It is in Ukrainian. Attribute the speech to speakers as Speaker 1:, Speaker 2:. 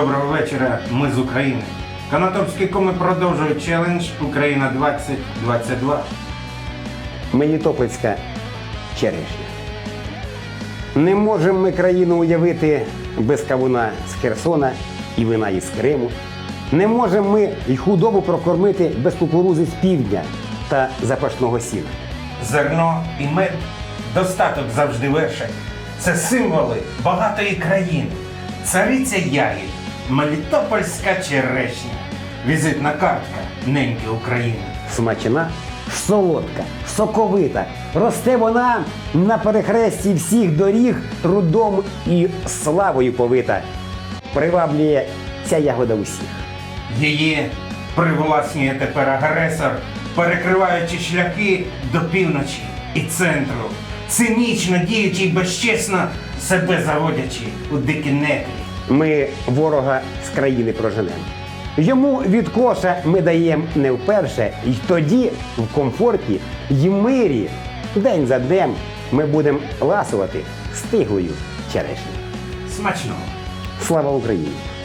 Speaker 1: Доброго вечора, ми з України. Канаторські коми продовжують челендж Україна 2022.
Speaker 2: Мелітопольська черешня. Не можемо ми країну уявити без кавуна з Херсона і вина із Криму. Не можемо ми й худобу прокормити без кукурузи з півдня та запашного сіна.
Speaker 1: Зерно і мед достаток завжди вершать. Це символи багатої країни. Цариця ягід, Мелітопольська черешня. Візитна картка неньки України.
Speaker 2: Смачна, солодка, соковита. Росте вона на перехресті всіх доріг трудом і славою повита. Приваблює ця ягода усіх.
Speaker 1: Її привласнює тепер агресор, перекриваючи шляхи до півночі і центру, цинічно діючи й безчесно себе заводячи у дикі нетрі.
Speaker 2: Ми ворога з країни проженемо. Йому від коша ми даємо не вперше, і тоді в комфорті й мирі день за днем ми будемо ласувати стиглою черешню.
Speaker 1: Смачного!
Speaker 2: Слава Україні!